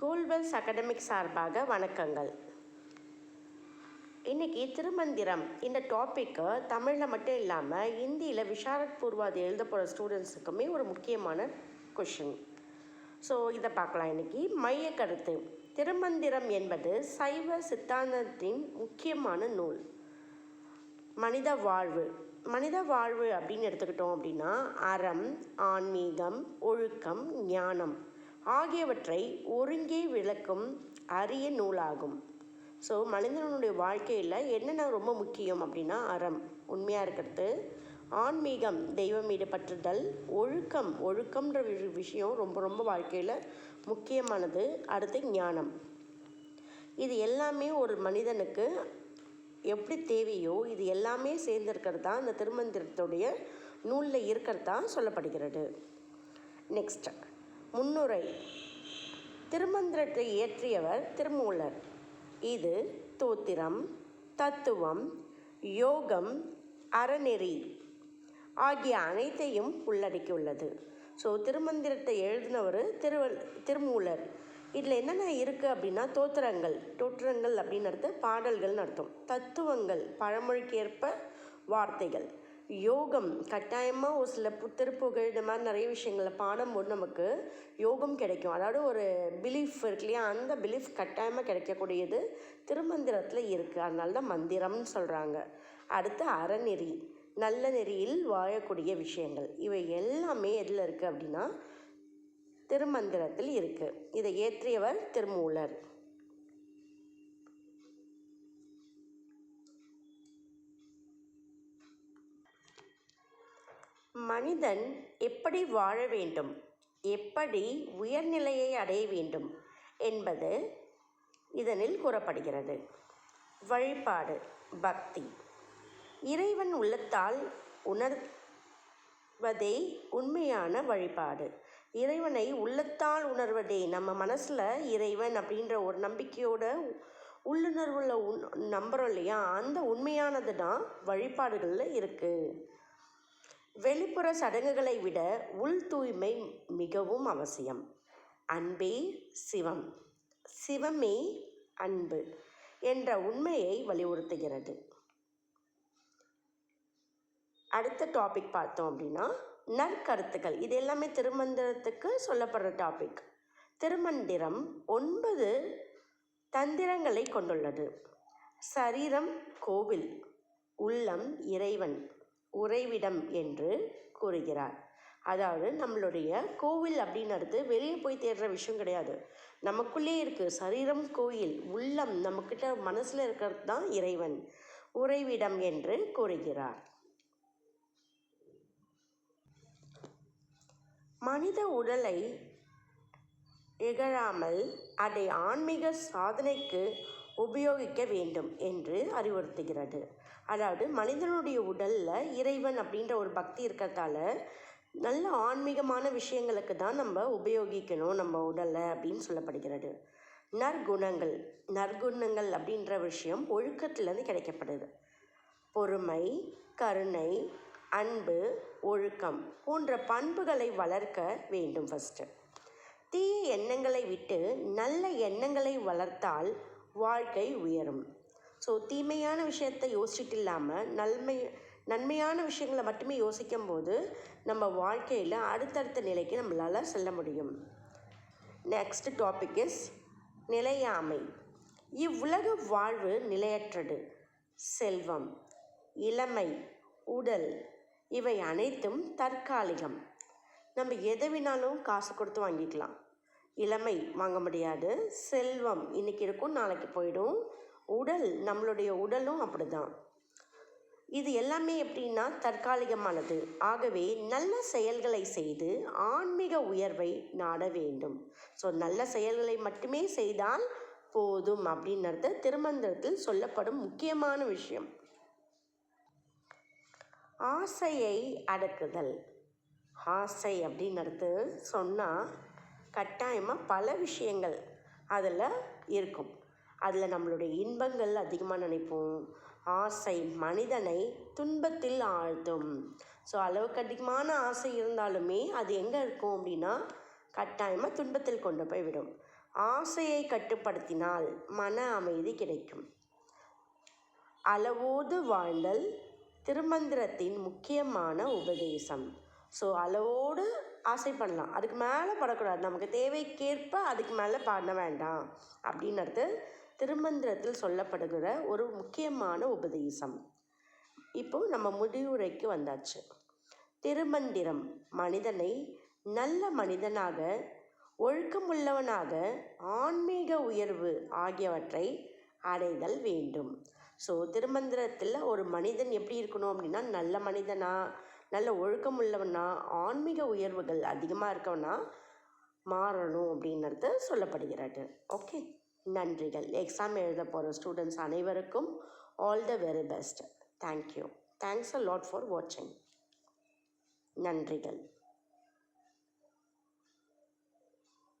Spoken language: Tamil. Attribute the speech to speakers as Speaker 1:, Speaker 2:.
Speaker 1: கோல்வெல்ஸ் அகாடமிக் சார்பாக வணக்கங்கள். இன்றைக்கி திருமந்திரம். இந்த டாப்பிக்கு தமிழில் மட்டும் இல்லாமல் இந்தியில் விஷாரத் பூர்வாதி எழுத போகிற ஸ்டூடெண்ட்ஸுக்குமே ஒரு முக்கியமான கொஷின் ஸோ இதை பார்க்கலாம் இன்றைக்கி மைய கருத்து திருமந்திரம் என்பது சைவ சித்தாந்தத்தின் முக்கியமான நூல். மனித வாழ்வு. மனித வாழ்வு அப்படின்னு எடுத்துக்கிட்டோம் அப்படின்னா அறம் ஆன்மீகம் ஒழுக்கம் ஞானம். ஆகியவற்றை ஒருங்கே விளக்கும் அரிய நூலாகும். ஸோ மனிதனுடைய வாழ்க்கையில் என்னென்ன ரொம்ப முக்கியம் அப்படின்னா அறம். உண்மையாக இருக்கிறது ஆன்மீகம் தெய்வம் ஈடுபற்றுதல் பற்றுதல் ஒழுக்கம். ஒழுக்கம்ன்ற விஷயம் ரொம்ப ரொம்ப வாழ்க்கையில் முக்கியமானது. அடுத்து ஞானம். இது எல்லாமே ஒரு மனிதனுக்கு எப்படி தேவையோ இது எல்லாமே சேர்ந்திருக்கிறது தான் இந்த திருமந்திரத்துடைய நூலில் இருக்கிறது தான் சொல்லப்படுகிறது. நெக்ஸ்ட் முன்னுரை. திருமந்திரத்தை இயற்றியவர் திருமூலர். இது தோத்திரம் தத்துவம் யோகம் அறநெறி ஆகிய அனைத்தையும் உள்ளடக்கியுள்ளது. ஸோ திருமந்திரத்தை எழுதினவர் திருவள் திருமூலர். இதில் என்னென்ன இருக்குது அப்படின்னா தோத்திரங்கள் தோற்றங்கள் அப்படின்னு அர்த்தம் பாடல்கள்னு அர்த்தம். தத்துவங்கள் பழமொழிக்கேற்ப வார்த்தைகள். யோகம் கட்டாயமாக ஒரு சில பு- திருப்புகழ் இந்த மாதிரி நிறைய விஷயங்களை பாடும்போது நமக்கு யோகம் கிடைக்கும். அதாவது ஒரு பிலீஃப் இருக்கு இல்லையா? அந்த பிலீஃப் கட்டாயமாக கிடைக்கக்கூடியது திருமந்திரத்தில் இருக்குது அதனால தான் மந்திரம்னு சொல்கிறாங்க அடுத்து அறநெறி. நல்ல நெறியில் வாழக்கூடிய விஷயங்கள். இவை எல்லாமே எதில் இருக்குது அப்படின்னா திருமந்திரத்தில் இருக்குது இதை இயற்றியவர் திருமூலர். மனிதன் எப்படி வாழ வேண்டும்? எப்படி உயர்நிலையை அடைய வேண்டும்? என்பது இதனில் கூறப்படுகிறது. வழிபாடு பக்தி. இறைவன் உள்ளத்தால் உணர்வதே உண்மையான வழிபாடு. இறைவனை உள்ளத்தால் உணர்வதே நம்ம மனசில் இறைவன் அப்படின்ற ஒரு நம்பிக்கையோட உள்ளுணர்வுள்ள உண் நம்புகிறோம் இல்லையா? அந்த உண்மையானது தான் வழிபாடுகளில் இருக்குது வெளிப்புற சடங்குகளை விட உள் தூய்மை மிகவும் அவசியம். அன்பே சிவம். சிவமே அன்பு என்ற உண்மையை வலியுறுத்துகிறது. அடுத்த டாபிக் பார்த்தோம் அப்படின்னா நற்கருத்துக்கள். இது எல்லாமே திருமந்திரத்துக்கு சொல்லப்படுற டாபிக் திருமந்திரம் ஒன்பது தந்திரங்களை கொண்டுள்ளது. சரீரம் கோவில். உள்ளம் இறைவன். உறைவிடம் என்று கூறுகிறார். அதாவது நம்மளுடைய கோவில் அப்படின்றது வெளியே போய் தேடுற விஷயம் கிடையாது. நமக்குள்ளே இருக்குது சரீரம் கோயில். உள்ளம் நம்மக்கிட்ட மனசில் இருக்கிறது தான் இறைவன். உறைவிடம் என்று கூறுகிறார். மனித உடலை இகழாமல் அதை ஆன்மீக சாதனைக்கு உபயோகிக்க வேண்டும் என்று அறிவுறுத்துகிறது. அதாவது மனிதனுடைய உடலில் இறைவன் அப்படின்ற ஒரு பக்தி இருக்கிறதால நல்ல ஆன்மீகமான விஷயங்களுக்கு தான் நம்ம உபயோகிக்கணும் நம்ம உடலை அப்படின்னு சொல்லப்படுகிறது. நற்குணங்கள் நற்குணங்கள் அப்படின்ற விஷயம் ஒழுக்கத்திலேருந்து கிடைக்கப்படுது. பொறுமை கருணை அன்பு ஒழுக்கம் போன்ற பண்புகளை வளர்க்க வேண்டும் ஃபஸ்ட்டு தீய எண்ணங்களை விட்டு நல்ல எண்ணங்களை வளர்த்தால் வாழ்க்கை உயரும். ஸோ தீமையான விஷயத்தை யோசிச்சுட்டு இல்லாமல் நன்மை நன்மையான விஷயங்களை மட்டுமே யோசிக்கும் போது நம்ம வாழ்க்கையில் அடுத்தடுத்த நிலைக்கு நம்மளால் செல்ல முடியும். நெக்ஸ்ட் டாபிக் இஸ் நிலையாமை. இவ்வுலக வாழ்வு நிலையற்றது. செல்வம் இளமை உடல் இவை அனைத்தும் தற்காலிகம். நம்ம எதை வேணாலும் காசு கொடுத்து வாங்கிக்கலாம். இளமை வாங்க முடியாது. செல்வம் இன்னைக்கு இருக்கும் நாளைக்கு போயிடும். உடல் நம்மளுடைய உடலும் அப்படிதான். இது எல்லாமே எப்படின்னா தற்காலிகமானது. ஆகவே நல்ல செயல்களை செய்து ஆன்மீக உயர்வை நாட வேண்டும். ஸோ நல்ல செயல்களை மட்டுமே செய்தால் போதும் அப்படின்றது திருமந்திரத்தில் சொல்லப்படும் முக்கியமான விஷயம். ஆசையை அடக்குதல். ஆசை அப்படின்றது சொன்னால் கட்டாயமாக பல விஷயங்கள் அதில் இருக்கும். அதில் நம்மளுடைய இன்பங்கள் அதிகமாக நினைப்போம். ஆசை மனிதனை துன்பத்தில் ஆழ்த்தும். ஸோ அளவுக்கு அதிகமான ஆசை இருந்தாலுமே அது எங்கே இருக்கும் அப்படின்னா கட்டாயமாக துன்பத்தில் கொண்டு போய் விடும். ஆசையை கட்டுப்படுத்தினால் மன அமைதி கிடைக்கும். அளவோடு வாழ்ந்தல் திருமந்திரத்தின் முக்கியமான உபதேசம். ஸோ அளவோடு ஆசை பண்ணலாம். அதுக்கு மேலே படக்கூடாது. நமக்கு தேவைக்கேற்ப அதுக்கு மேலே பண்ண வேண்டாம். அப்படின்றது திருமந்திரத்தில் சொல்லப்படுகிற ஒரு முக்கியமான உபதேசம். இப்போ நம்ம முடிவுரைக்கு வந்தாச்சு. திருமந்திரம் மனிதனை நல்ல மனிதனாக ஒழுக்கமுள்ளவனாக ஆன்மீக உயர்வு ஆகியவற்றை அடைதல் வேண்டும். ஸோ திருமந்திரத்தில் ஒரு மனிதன் எப்படி இருக்கணும் அப்படின்னா நல்ல மனிதனா நல்ல ஒழுக்கமுள்ளவனா ஆன்மீக உயர்வுகள் அதிகமாக இருக்கவனா மாறணும் அப்படின்றது சொல்லப்படுகிறது. ஓகே நன்றிகள். எக்ஸாம் எழுத போகிற ஸ்டூடெண்ட்ஸ் அனைவருக்கும் all the very best thank you thanks a lot for வாட்சிங் நன்றிகள்.